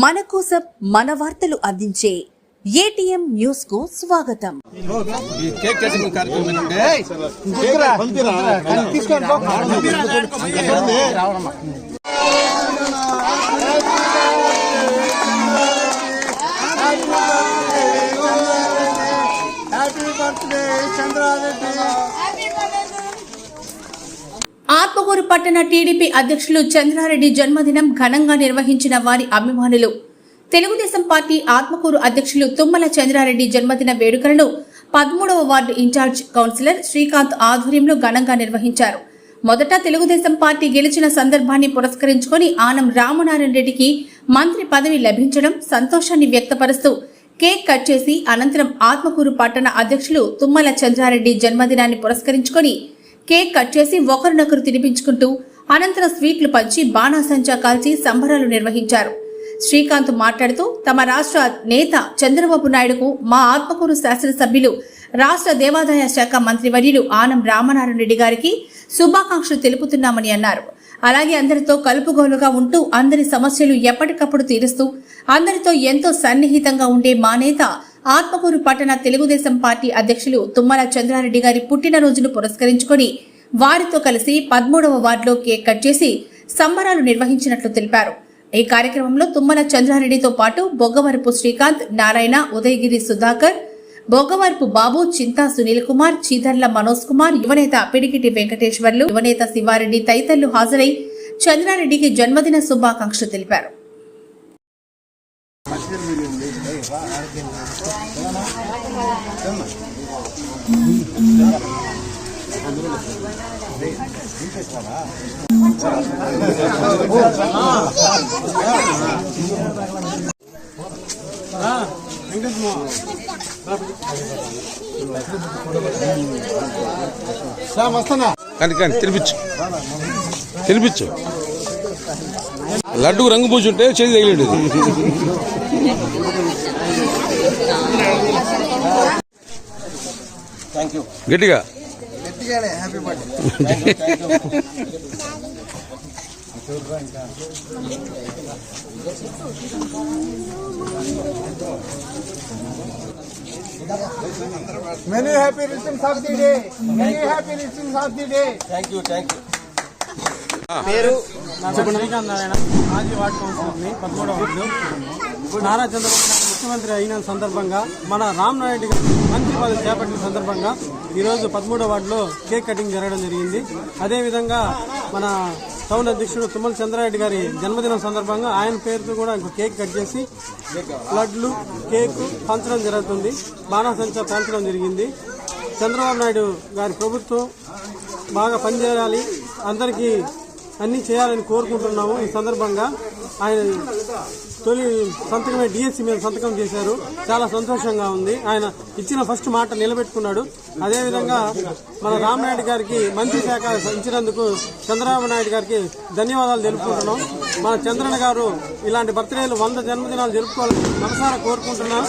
మన కోసం మన వార్తలు అందించే ఏటీఎం న్యూస్కు స్వాగతం. ఏంటంటే ఆత్మకూరు పట్టణ టీడీపీ అధ్యక్షులు చంద్రారెడ్డి జన్మదినం ఘనంగా నిర్వహించిన వారి అభిమానులు. తెలుగుదేశం పార్టీ ఆత్మకూరు అధ్యక్షులు తుమ్మల చంద్రారెడ్డి జన్మదిన వేడుకలను పదమూడవ వార్డు ఇన్ఛార్జ్ కౌన్సిలర్ శ్రీకాంత్ ఆధ్వర్యంలో ఘనంగా నిర్వహించారు. మొదట తెలుగుదేశం పార్టీ గెలిచిన సందర్భాన్ని పురస్కరించుకొని ఆనం రామనారాయణ రెడ్డికి మంత్రి పదవి లభించడం సంతోషాన్ని వ్యక్తపరుస్తూ కేక్ కట్ చేసి అనంతరం ఆత్మకూరు పట్టణ అధ్యక్షులు తుమ్మల చంద్రారెడ్డి జన్మదినాన్ని పురస్కరించుకొని కేక్ కట్ చేసి ఒకరినొకరు తినిపించుకుంటూ అనంతరం స్వీట్లు పంచి బాణాసంచా కాల్చి సంబరాలు నిర్వహించారు. శ్రీకాంత్ మాట్లాడుతూ తమ రాష్ట్ర నేత చంద్రబాబు నాయుడుకు మా ఆత్మకూరు శాసనసభ్యులు రాష్ట్ర దేవాదాయ శాఖ మంత్రివర్యులు ఆనం రామనారాయణ రెడ్డి గారికి శుభాకాంక్షలు తెలుపుతున్నామని అన్నారు. అలాగే అందరితో కలుపుగోలుగా ఉంటూ అందరి సమస్యలు ఎప్పటికప్పుడు తీరుస్తూ అందరితో ఎంతో సన్నిహితంగా ఉండే మా నేత ఆత్మకూరు పట్టణ తెలుగుదేశం పార్టీ అధ్యక్షులు తుమ్మల చంద్రారెడ్డి గారి పుట్టినరోజును పురస్కరించుకొని వారితో కలిసి పదమూడవ వార్డులో కేక్ కట్ చేసి సంబరాలు నిర్వహించినట్లు తెలిపారు. ఈ కార్యక్రమంలో తుమ్మల చంద్రారెడ్డితో పాటు బొగ్గవరపు శ్రీకాంత్ నారాయణ ఉదయగిరి సుధాకర్ బొగ్గవరపు బాబు చింతా సునీల్ కుమార్ చీదర్ల మనోజ్ కుమార్ యువనేత పిడికిటి వెంకటేశ్వర్లు యువనేత శివారెడ్డి తదితరులు హాజరై చంద్రారెడ్డికి జన్మదిన శుభాకాంక్షలు తెలిపారు. కానీ కానీ తినిపించు. తినిపించు. లడ్డు రంగు పూసుంటే చేతి తగిలేడు గట్టిగా Many happy returns of the day. Many happy returns of the day. Thank you thank you పేరు శ్రీకాంత్ నారాయణ కౌన్సిలర్ని పదమూడవ వార్డు. నారా చంద్రబాబు నాయుడు ముఖ్యమంత్రి అయిన సందర్భంగా మన రామ్ నాయుడు గారు మంత్రి పదవి చేపట్టిన సందర్భంగా ఈరోజు పదమూడవ వార్డులో కేక్ కటింగ్ జరగడం జరిగింది. అదేవిధంగా మన టౌన్ అధ్యక్షుడు తుమ్మల చంద్రారెడ్డి గారి జన్మదినం సందర్భంగా ఆయన పేరుతో కూడా ఇంకో కేక్ కట్ చేసి లడ్లు కేక్ పంచడం జరుగుతుంది. బాణాసంచ పంచడం జరిగింది. చంద్రబాబు నాయుడు గారి ప్రభుత్వం బాగా పనిచేయాలి. అందరికీ అన్నీ చేయాలని కోరుకుంటున్నాము ఈ సందర్భంగా. ఆయన తొలి సంతకమే డిఎస్సి మీద సంతకం చేశారు. చాలా సంతోషంగా ఉంది. ఆయన ఇచ్చిన ఫస్ట్ మాట నిలబెట్టుకున్నాడు. అదేవిధంగా మన రామనాయుడు గారికి మంత్రి శాఖ ఇచ్చినందుకు చంద్రబాబు నాయుడు గారికి ధన్యవాదాలు తెలుపుకుంటున్నాం. మన చంద్రన్న గారు ఇలాంటి బర్త్డేలు వంద జన్మదినాలు జరుపుకోవాలని మనసారా కోరుకుంటున్నాం.